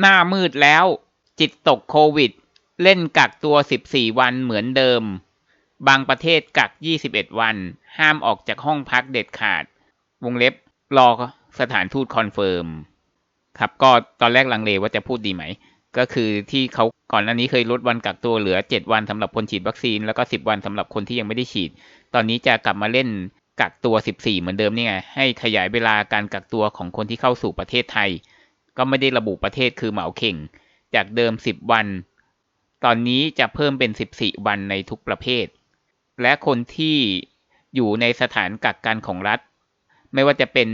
หน้ามืดแล้ว จิตตกโควิด เล่นกักตัว 14 วันเหมือนเดิม บางประเทศกัก 21 วัน ห้ามออกจากห้องพักเด็ดขาด วงเล็บรอสถานทูตคอนเฟิร์ม ครับก็ตอนแรกลังเลว่าจะพูดดีไหม ก็คือที่เขาก่อนหน้านี้เคยลดวันกักตัวเหลือ 7 วันสำหรับคนฉีดวัคซีน แล้วก็ 10 วันสำหรับคนที่ยังไม่ได้ฉีด ตอนนี้จะกลับมาเล่นกักตัว 14 เหมือนเดิมนี่ไง ให้ขยายเวลาการกักตัวของคนที่เข้าสู่ประเทศไทย ก็ไม่ได้ระบุประเทศคือเหมาเข่ง จากเดิม 10 วัน ตอนนี้จะเพิ่มเป็น 14 วันในทุกประเภท และคนที่อยู่ในสถานกักกันของรัฐ ไม่ว่าจะเป็น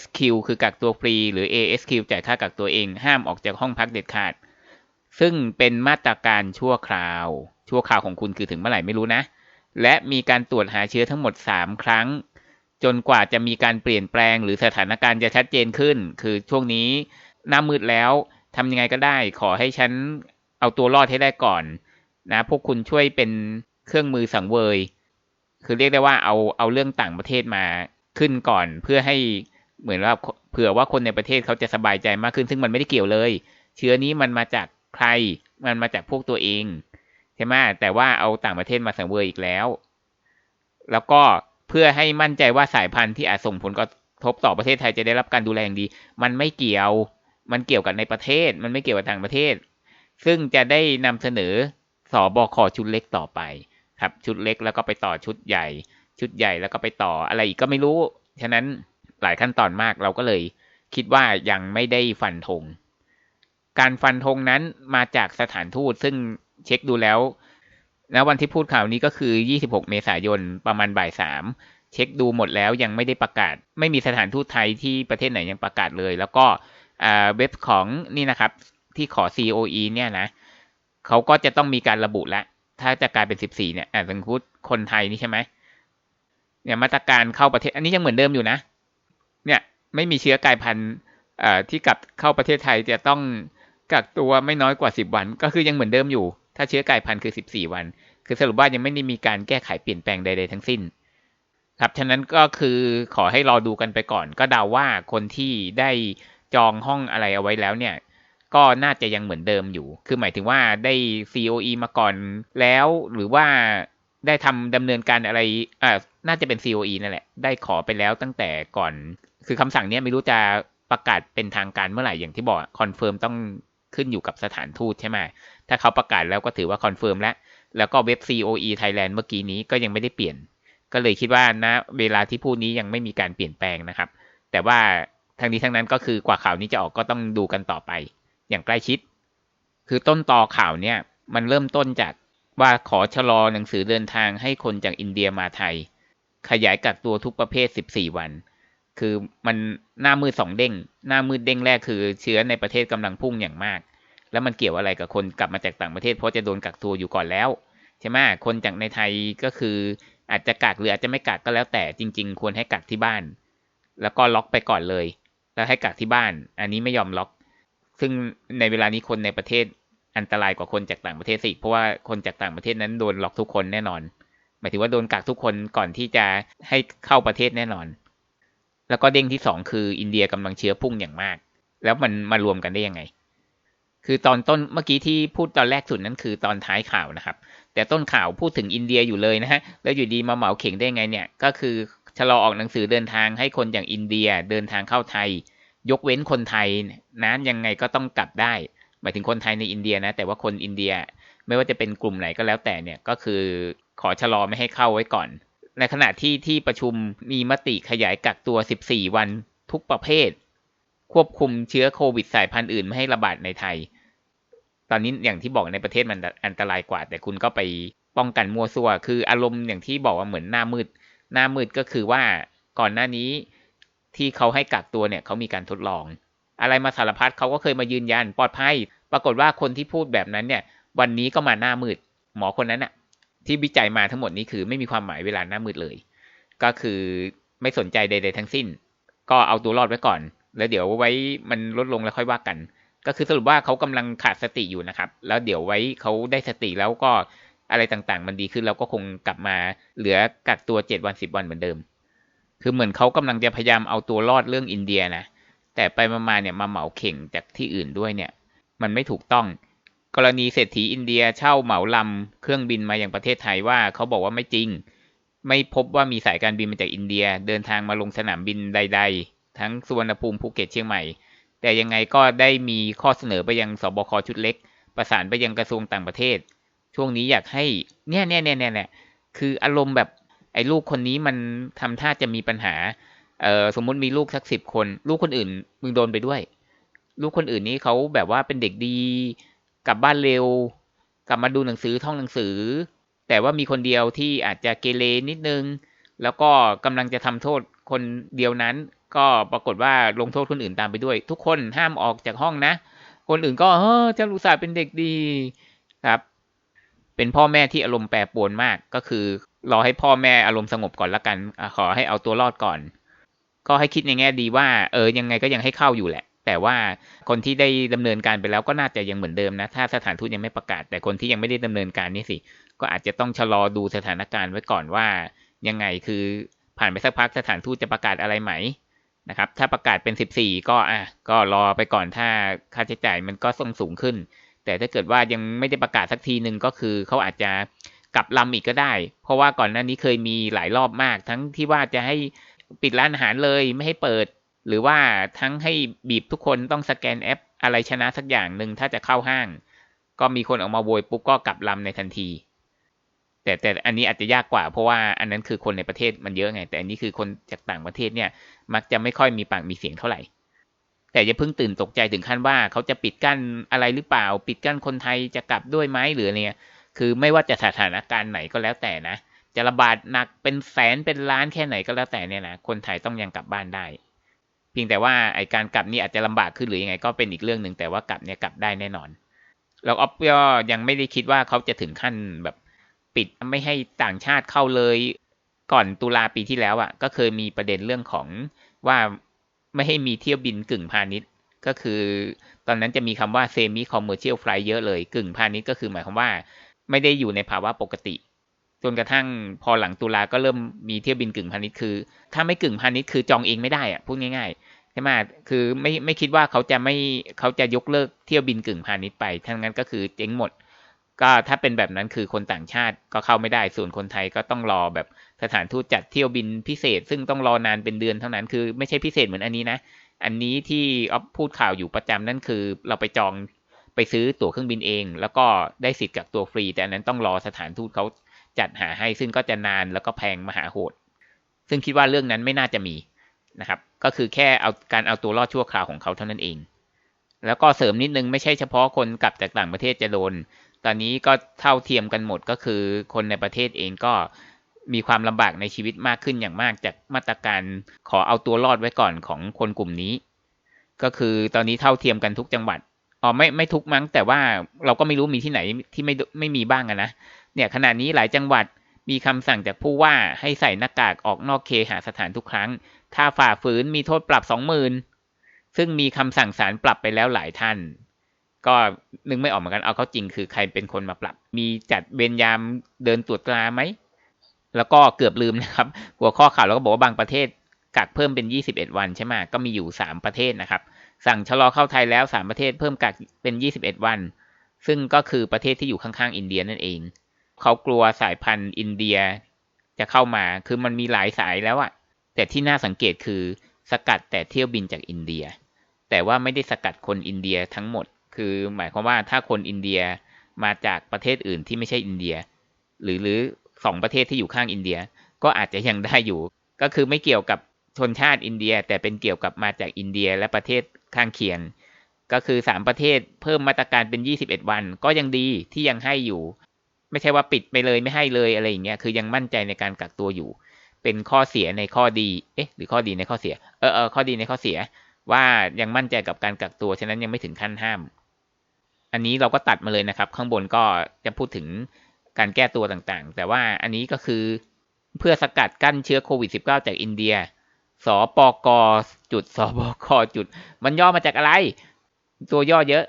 SQ คือกักตัวฟรี หรือ ASQ จ่ายค่ากักตัวเองห้ามออกจากห้องพักเด็ดขาด ซึ่งเป็นมาตรการชั่วคราว ชั่วคราวของคุณคือถึงเมื่อไหร่ไม่รู้นะ และมีการตรวจหาเชื้อทั้งหมด 3 ครั้ง จนกว่าจะมีการเปลี่ยนแปลงหรือสถานการณ์จะชัดเจนขึ้น คือช่วงนี้ หน้ามืดแล้วทำยังไงก็ได้ ขอให้ฉันเอาตัวรอดให้ได้ก่อนนะ พวกคุณช่วยเป็นเครื่องมือสังเวย คือเรียกได้ว่าเอาเอาเรื่องต่างประเทศมาขึ้นก่อน เพื่อให้เหมือนว่าเผื่อว่าคนในประเทศเขาจะสบายใจมากขึ้น ซึ่งมันไม่ได้เกี่ยวเลย เชื้อนี้มันมาจากใคร มันมาจากพวกตัวเองใช่ไหมแต่ว่าเอาต่างประเทศมาสังเวยอีกแล้ว แล้วก็เพื่อให้มั่นใจว่าสายพันธุ์ที่อาจส่งผลกระทบต่อประเทศไทยจะได้รับการดูแลอย่างดี มันไม่เกี่ยว มันเกี่ยวกับในประเทศ มันไม่เกี่ยวกับต่างประเทศ ซึ่งจะได้นำเสนอสอบคชุดเล็กต่อไป ครับ ชุดเล็กแล้วก็ไปต่อชุดใหญ่ ชุดใหญ่แล้วก็ไปต่ออะไรอีกก็ไม่รู้ ฉะนั้นหลายขั้นตอนมากเราก็เลยคิดว่ายังไม่ได้ฟันธง การฟันธงนั้นมาจากสถานทูตซึ่งเช็คดูแล้วนะวันที่พูดข่าวนี้ก็คือ 26 เมษายนประมาณบ่ายสามเช็คดูหมดแล้วยังไม่ได้ประกาศ ไม่มีสถานทูตไทยที่ประเทศไหนยังประกาศเลย แล้วก็ เว็บของนี่นะครับที่ขอ COE เนี่ยนะเขาก็จะต้องมีการระบุแล้วถ้าจะกลายเป็น 14 เนี่ยอ่าสมมติคนไทยนี่ใช่ไหมเนี่ยมาตรการเข้าประเทศ อันนี้ยังเหมือนเดิมอยู่นะ เนี่ยไม่มีเชื้อกลายพันธุ์ที่กลับเข้าประเทศไทยจะต้องกักตัวไม่น้อยกว่า 10 วัน ก็คือยังเหมือนเดิมอยู่ ถ้าเชื้อกลายพันธุ์คือ 14 วัน คือสรุปว่ายังไม่ได้มีการแก้ไขเปลี่ยนแปลงใดๆทั้งสิ้น ครับ ฉะนั้นก็คือขอให้รอดูกันไปก่อน ก็เดาว่าคนที่ได้ จองห้องอะไรเอาไว้แล้วเนี่ย ก็น่าจะยังเหมือนเดิมอยู่ คือหมายถึงว่าได้ COE มาก่อนแล้วหรือว่าได้ทำดำเนินการอะไรอ่าน่าจะเป็น COE นั่นแหละ ได้ขอไปแล้วตั้งแต่ก่อน คือคำสั่งนี้ไม่รู้จะประกาศเป็นทางการเมื่อไหร่อย่างที่บอกคอนเฟิร์มต้องขึ้นอยู่กับสถานทูตใช่ไหมถ้าเขาประกาศแล้วก็ถือว่าคอนเฟิร์มแล้ว แล้วก็เว็บ COE Thailand เมื่อกี้นี้ก็ยังไม่ได้เปลี่ยน ก็เลยคิดว่านะเวลาที่พูดนี้ยังไม่มีการเปลี่ยนแปลงนะครับ แต่ว่า ทางนี้ทั้งนั้นก็คือกว่าข่าวนี้จะออกก็ต้องดูกันต่อไป อย่างใกล้ชิด คือต้นต่อข่าวเนี่ยมันเริ่มต้นจากว่าขอชะลอหนังสือเดินทางให้คนจากอินเดียมาไทย ขยายกักตัวทุกประเภท 14 วัน คือมันหน้ามืดสองเด้ง หน้ามืดเด้งแรกคือเชื้อในประเทศกำลังพุ่งอย่างมาก แล้วมันเกี่ยวอะไรกับคนกลับมาจากต่างประเทศเพราะจะโดนกักตัวอยู่ก่อนแล้วใช่ไหมคนจากในไทยก็คืออาจจะกักหรืออาจจะไม่กักก็แล้วแต่จริง ๆ ควรให้กักที่บ้าน แล้วก็ล็อกไปก่อนเลย แล้วให้กักที่บ้าน อันนี้ไม่ยอมล็อก ซึ่งในเวลานี้คนในประเทศอันตรายกว่าคนจากต่างประเทศสิเพราะว่าคนจากต่างประเทศนั้นโดนล็อกทุกคนแน่นอน หมายถึงว่าโดนกักทุกคนก่อนที่จะให้เข้าประเทศแน่นอน แล้วก็เด้งที่สองคืออินเดียกำลังเชื้อพุ่งอย่างมาก แล้วมันมารวมกันได้ยังไง คือตอนต้นเมื่อกี้ที่พูดตอนแรกสุดนั้นคือตอนท้ายข่าวนะครับ แต่ต้นข่าวพูดถึงอินเดียอยู่เลยนะฮะ แล้วอยู่ดีมาเหมาเข่งได้ไงเนี่ย ก็คือ ชะลอออกหนังสือเดินทางให้คนอย่างอินเดียเดินทางเข้าไทย ยกเว้นคนไทยนั้นยังไงก็ต้องกลับได้ หมายถึงคนไทยในอินเดียนะ แต่ว่าคนอินเดียไม่ว่าจะเป็นกลุ่มไหนก็แล้วแต่เนี่ยก็คือขอชะลอไม่ให้เข้าไว้ก่อน ในขณะที่ที่ประชุมมีมติขยายกักตัว 14 วันทุกประเภท ควบคุมเชื้อโควิดสายพันธุ์อื่นไม่ให้ระบาดในไทย ตอนนี้อย่างที่บอกในประเทศมันอันตรายกว่า แต่คุณก็ไปป้องกันมัวซัวคืออารมณ์อย่างที่บอกว่าเหมือนหน้ามืด หน้ามืดก็คือว่าก่อนหน้านี้ที่เขาให้กักตัวเนี่ยเขามีการทดลอง อะไรมาสารพัดเขาก็เคยมายืนยันปลอดภัย ปรากฏว่าคนที่พูดแบบนั้นเนี่ย วันนี้ก็มาหน้ามืด หมอคนนั้นน่ะที่วิจัยมาทั้งหมดนี้คือไม่มีความหมายเวลาหน้ามืดเลย ก็คือไม่สนใจใด ๆ ทั้งสิ้น ก็เอาตัวรอดไว้ก่อน แล้วเดี๋ยวไว้มันลดลงแล้วค่อยว่ากัน ก็คือสรุปว่าเขากำลังขาดสติอยู่นะครับ แล้วเดี๋ยวไว้เขาได้สติแล้วก็ อะไรต่างๆ มันดีขึ้นแล้วก็คงกลับมาเหลือกักตัวเจ็ดวันสิบวันเหมือนเดิม คือเหมือนเขากำลังจะพยายามเอาตัวรอดเรื่องอินเดียนะ แต่ไปมาเนี่ยมาเหมาเข่งจากที่อื่นด้วยเนี่ย มันไม่ถูกต้อง กรณีเศรษฐีอินเดียเช่าเหมาลำเครื่องบินมาอย่างประเทศไทยว่าเขาบอกว่าไม่จริง ไม่พบว่ามีสายการบินมาจากอินเดีย เดินทางมาลงสนามบินใด ๆ ทั้งสุวรรณภูมิภูเก็ตเชียงใหม่ แต่ยังไงก็ได้มีข้อเสนอไปยังสบคชุดเล็ก ประสานไปยังกระทรวงต่างประเทศ ช่วงนี้อยากให้เนี่ยเนี่ยเนี่ยเนี่ยคืออารมณ์แบบไอ้ลูกคนนี้มันทำท่าจะมีปัญหาเออสมมุติมีลูกสักสิบคน ลูกคนอื่น มึงโดนไปด้วย ลูกคนอื่นนี้เขาแบบว่าเป็นเด็กดีกลับบ้านเร็ว กลับมาดูหนังสือท่องหนังสือ แต่ว่ามีคนเดียวที่อาจจะเกเรนิดนึง แล้วก็กำลังจะทำโทษคนเดียวนั้น ก็ปรากฏว่าลงโทษคนอื่นตามไปด้วย ทุกคนห้ามออกจากห้องนะ คนอื่นก็เออเจ้าลูกสาวเป็นเด็กดีครับ เป็นพ่อแม่ที่อารมณ์แปรปรวนมากก็คือรอให้พ่อแม่อารมณ์สงบก่อนละกันขอให้เอาตัวรอดก่อน ก็ให้คิดในแง่ดีว่า เออยังไงก็ยังให้เข้าอยู่แหละ แต่ว่าคนที่ได้ดำเนินการไปแล้วก็น่าจะยังเหมือนเดิมนะ ถ้าสถานทูตยังไม่ประกาศ แต่คนที่ยังไม่ได้ดำเนินการนี่สิ ก็อาจจะต้องชะลอดูสถานการณ์ไว้ก่อนว่า ยังไงคือผ่านไปสักพักสถานทูตจะประกาศอะไรไหมนะครับ ถ้าประกาศเป็น 14 ก็อะก็รอไปก่อนถ้าค่าใช้จ่ายมันก็ส่งสูงขึ้น แต่ถ้าเกิดว่ายังไม่ได้ประกาศสักทีหนึ่งก็คือเขาอาจจะกลับลำอีกก็ได้ เพราะว่าก่อนหน้านี้เคยมีหลายรอบมาก ทั้งที่ว่าจะให้ปิดร้านอาหารเลยไม่ให้เปิด หรือว่าทั้งให้บีบทุกคนต้องสแกนแอปอะไรชนะสักอย่างหนึ่งถ้าจะเข้าห้าง ก็มีคนออกมาโวยปุ๊บก็กลับลำในทันที แต่แต่อันนี้อาจจะยากกว่าเพราะว่าอันนั้นคือคนในประเทศมันเยอะไง แต่อันนี้คือคนจากต่างประเทศเนี่ยมักจะไม่ค่อยมีปากมีเสียงเท่าไหร่ แต่อย่าเพิ่งตื่นตกใจถึงขั้นว่าเขาจะปิดกั้นอะไรหรือเปล่า ปิดกั้นคนไทยจะกลับด้วยไหมหรือเงี้ยคือไม่ว่าจะสถานการณ์ไหนก็แล้วแต่นะจะระบาดหนักเป็นแสนเป็นล้านแค่ไหนก็แล้วแต่เนี่ยนะคนไทยต้องยังกลับบ้านได้ เพียงแต่ว่าไอการกลับนี่อาจจะลำบากขึ้นหรือยังไงก็เป็นอีกเรื่องหนึ่งแต่ว่ากลับเนี่ยกลับได้แน่นอนแล้วออฟก็ยังไม่ได้คิดว่าเขาจะถึงขั้นแบบปิดไม่ให้ต่างชาติเข้าเลยก่อนตุลาปีที่แล้วอะ่ะก็เคยมีประเด็นเรื่องของว่า ไม่ให้มีเที่ยวบินกึ่งพาณิชย์ ก็คือ ตอนนั้นจะมีคำว่าเซมิคอมเมอร์เชียลไฟล์เยอะเลยกึ่งพาณิชย์ก็คือหมายความว่า ไม่ได้อยู่ในภาวะปกติ จนกระทั่งพอหลังตุลาก็เริ่มมีเที่ยวบินกึ่งพาณิชย์คือ ถ้าไม่กึ่งพาณิชย์คือจองเองไม่ได้อะพูดง่ายๆใช่ไหมคือไม่ไม่คิดว่าเขาจะไม่เขาจะยกเลิกเที่ยวบินกึ่งพาณิชย์ไปทั้งนั้นก็คือเจ๊งหมด ก็ถ้าเป็นแบบนั้นคือคนต่างชาติก็เข้าไม่ได้ส่วนคนไทยก็ต้องรอแบบ สถานทูตจัดเที่ยวบินพิเศษ ซึ่งต้องรอนานเป็นเดือนเท่านั้นคือไม่ใช่พิเศษเหมือนอันนี้นะ อันนี้ที่ออฟพูดข่าวอยู่ประจำนั่นคือ เราไปจองไปซื้อตั๋วเครื่องบินเอง แล้วก็ได้สิทธิ์กับตัวฟรี แต่อันนั้นต้องรอสถานทูตเขาจัดหาให้ซึ่งก็จะนานแล้วก็แพงมหาโหด ซึ่งคิดว่าเรื่องนั้นไม่น่าจะมีนะครับ ก็คือแค่เอาการเอาตัวรอดชั่วคราวของเขาเท่านั้นเอง แล้วก็เสริมนิดนึงไม่ใช่เฉพาะคนกลับจากต่างประเทศจะโดน ตอนนี้ก็เท่าเทียมกันหมดก็คือคนในประเทศเองก็ มีความลำบากในชีวิตมากขึ้นอย่างมากจากมาตรการขอเอาตัวรอดไว้ก่อนของคนกลุ่มนี้ ก็คือตอนนี้เท่าเทียมกันทุกจังหวัดอ๋อไม่ไม่ทุกมั้ง แต่ว่าเราก็ไม่รู้มีที่ไหนที่ไม่ไม่มีบ้างนะเนี่ยขณะนี้หลายจังหวัดมีคำสั่งจากผู้ว่าให้ใส่หน้ากากออกนอกเคหสถานทุกครั้ง ถ้าฝ่าฝืนมีโทษปรับสองหมื่นซึ่งมีคำสั่งศาลปรับไปแล้วหลายท่าน ก็นึกไม่ออกเหมือนกันเอาเข้าจริงคือใครเป็นคนมาปรับ มีจัดเวรยามเดินตรวจตราไหม แล้วก็เกือบลืมนะครับ หัวข้อข่าวแล้วก็บอกว่าบางประเทศกักเพิ่มเป็น 21 วันใช่ไหมก็มีอยู่ 3 ประเทศนะครับ สั่งชะลอเข้าไทยแล้วสามประเทศเพิ่มกักเป็น 21 วัน ซึ่งก็คือประเทศที่อยู่ข้างๆ อินเดียนั่นเอง เขากลัวสายพันธุ์อินเดียจะเข้ามา คือมันมีหลายสายแล้วอะแต่ที่น่าสังเกตคือสกัดแต่เที่ยวบินจากอินเดีย แต่ว่าไม่ได้สกัดคนอินเดียทั้งหมด คือหมายความว่าถ้าคนอินเดียมาจากประเทศอื่นที่ไม่ใช่อินเดีย หรือหรือ สองประเทศที่อยู่ข้างอินเดีย ก็อาจจะยังได้อยู่ ก็คือไม่เกี่ยวกับชนชาติอินเดีย แต่เป็นเกี่ยวกับมาจากอินเดียและประเทศข้างเคียงก็คือสามประเทศเพิ่มมาตรการเป็นยี่สิบเอ็ดวัน ก็ยังดีที่ยังให้อยู่ ไม่ใช่ว่าปิดไปเลยไม่ให้เลยอะไรอย่างเงี้ยคือยังมั่นใจในการกักตัวอยู่ เป็นข้อเสียในข้อดีเอ๊ะหรือข้อดีในข้อเสียเออเออข้อดีในข้อเสีย ว่ายังมั่นใจกับการกักตัวฉะนั้นยังไม่ถึงขั้นห้าม อันนี้เราก็ตัดมาเลยนะครับ ข้างบนก็จะพูดถึง การแก้ตัวต่างๆ แต่ว่าอันนี้ก็คือเพื่อสกัดกั้นเชื้อโควิด -19 จากอินเดีย สปกจุดสบคจุด มันย่อมาจากอะไร ตัวย่อเยอะ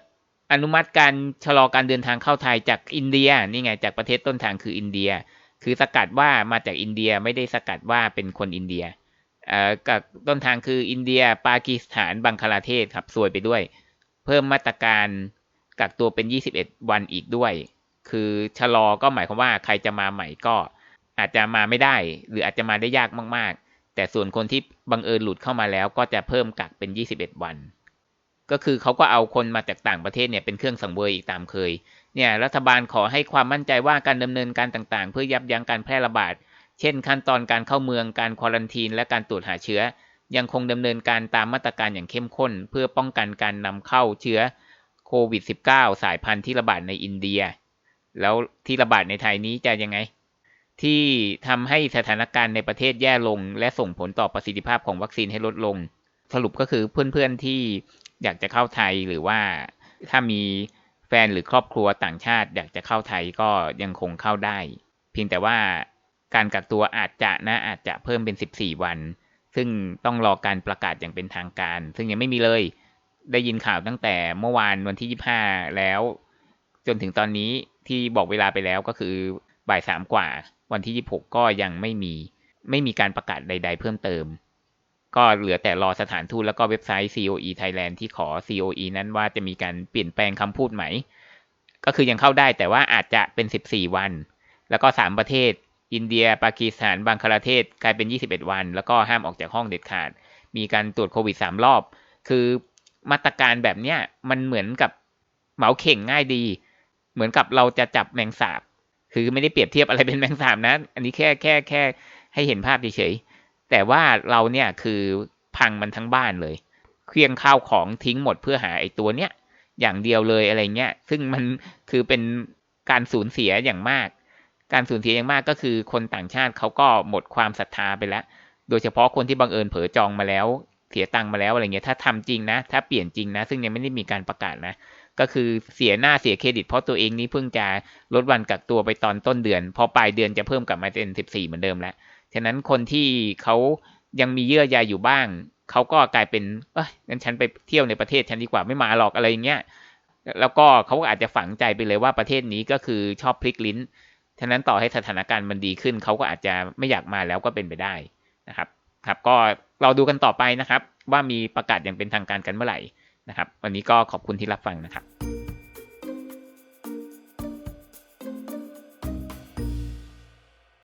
อนุมัติการชะลอการเดินทางเข้าไทยจากอินเดีย นี่ไงจากประเทศต้นทางคืออินเดีย คือสกัดว่ามาจากอินเดียไม่ได้สกัดว่าเป็นคนอินเดียเอ่อกับต้นทางคืออินเดีย ปากีสถาน บังคลาเทศครับสวยไปด้วย เพิ่มมาตรการกักตัวเป็น 21 วันอีกด้วย คือชะลอก็หมายความว่าใครจะมาใหม่ก็อาจจะมาไม่ได้ หรืออาจจะมาได้ยากมาก ๆ แต่ส่วนคนที่บังเอิญหลุดเข้ามาแล้วก็จะเพิ่มกักเป็น 21 วัน ก็คือเขาก็เอาคนมาจากต่างประเทศเนี่ยเป็นเครื่องสังเวยอีกตามเคย เนี่ยรัฐบาลขอให้ความมั่นใจว่าการดำเนินการต่างๆ เพื่อยับยั้งการแพร่ระบาด เช่น ขั้นตอนการเข้าเมืองการควอลันทีน และการตรวจหาเชื้อ ยังคงดำเนินการตามมาตรการอย่างเข้มข้น เพื่อป้องกันการนำเข้าเชื้อโควิด -19 สายพันธุ์ที่ระบาดในอินเดีย แล้วที่ระบาดในไทยนี้จะยังไง ที่ทำให้สถานการณ์ในประเทศแย่ลง และส่งผลต่อประสิทธิภาพของวัคซีนให้ลดลง สรุปก็คือเพื่อนๆที่อยากจะเข้าไทยหรือว่าถ้ามีแฟนหรือครอบครัวต่างชาติ อยากจะเข้าไทยก็ยังคงเข้าได้ เพียงแต่ว่าการกักตัวอาจจะนะอาจจะเพิ่มเป็น 14 วัน ซึ่งต้องรอการประกาศอย่างเป็นทางการ ซึ่งยังไม่มีเลย ได้ยินข่าวตั้งแต่เมื่อวานวันที่ 25 แล้ว จนถึงตอนนี้ที่บอกเวลาไปแล้วก็คือบ่ายสามกว่า วันที่ 26 ก็ยังไม่มีไม่มีการประกาศใด ๆ เพิ่มเติม ก็เหลือแต่รอสถานทูตแล้วก็เว็บไซต์ COE Thailand ที่ขอ COE นั้นว่าจะมีการเปลี่ยนแปลงคำพูดไหม ก็คือยังเข้าได้แต่ว่าอาจจะเป็น 14 วัน แล้วก็ 3 ประเทศ อินเดีย ปากีสถาน บังคลาเทศกลายเป็น 21 วัน แล้วก็ห้ามออกจากห้องเด็ดขาด มีการตรวจโควิด 3 รอบ คือมาตรการแบบเนี้ยมันเหมือนกับเหมาเข่งง่ายดี เหมือนกับเราจะจับแมงสาบ คือไม่ได้เปรียบเทียบอะไรเป็นแมงสาบนะ อันนี้แค่แค่แค่ให้เห็นภาพเฉยๆ แต่ว่าเราเนี่ยคือพังมันทั้งบ้านเลย เคลียงข้าวของทิ้งหมดเพื่อหาไอ้ตัวเนี้ยอย่างเดียวเลยอะไรเงี้ย ซึ่งมันคือเป็นการสูญเสียอย่างมาก การสูญเสียอย่างมากก็คือคนต่างชาติเขาก็หมดความศรัทธาไปแล้ว โดยเฉพาะคนที่บังเอิญเผลอจองมาแล้ว เสียตังค์มาแล้วอะไรเงี้ย ถ้าทำจริงนะ ถ้าเปลี่ยนจริงนะ ซึ่งยังไม่ได้มีการประกาศนะ ก็คือเสียหน้าเสียเครดิตเพราะตัวเองนี่เพิ่งจะลดวันกักตัวไปตอนต้นเดือน พอปลายเดือนจะเพิ่มกลับมาเป็น14เหมือนเดิมแล้ว ฉะนั้นคนที่เขายังมีเยื่อใยอยู่บ้าง เขาก็กลายเป็นเอ้ยงั้นฉันไปเที่ยวในประเทศฉันดีกว่าไม่มาหรอกอะไรอย่างเงี้ย แล้วก็เขาอาจจะฝังใจไปเลยว่าประเทศนี้ก็คือชอบพลิกลิ้น ฉะนั้นต่อให้สถานการณ์มันดีขึ้น เขาก็อาจจะไม่อยากมาแล้วก็เป็นไปได้นะครับ ครับ ก็เราดูกันต่อไปนะครับ ว่ามีประกาศอย่างเป็นทางการกันเมื่อไหร่ นะครับ วันนี้ก็ขอบคุณที่รับฟังนะครับ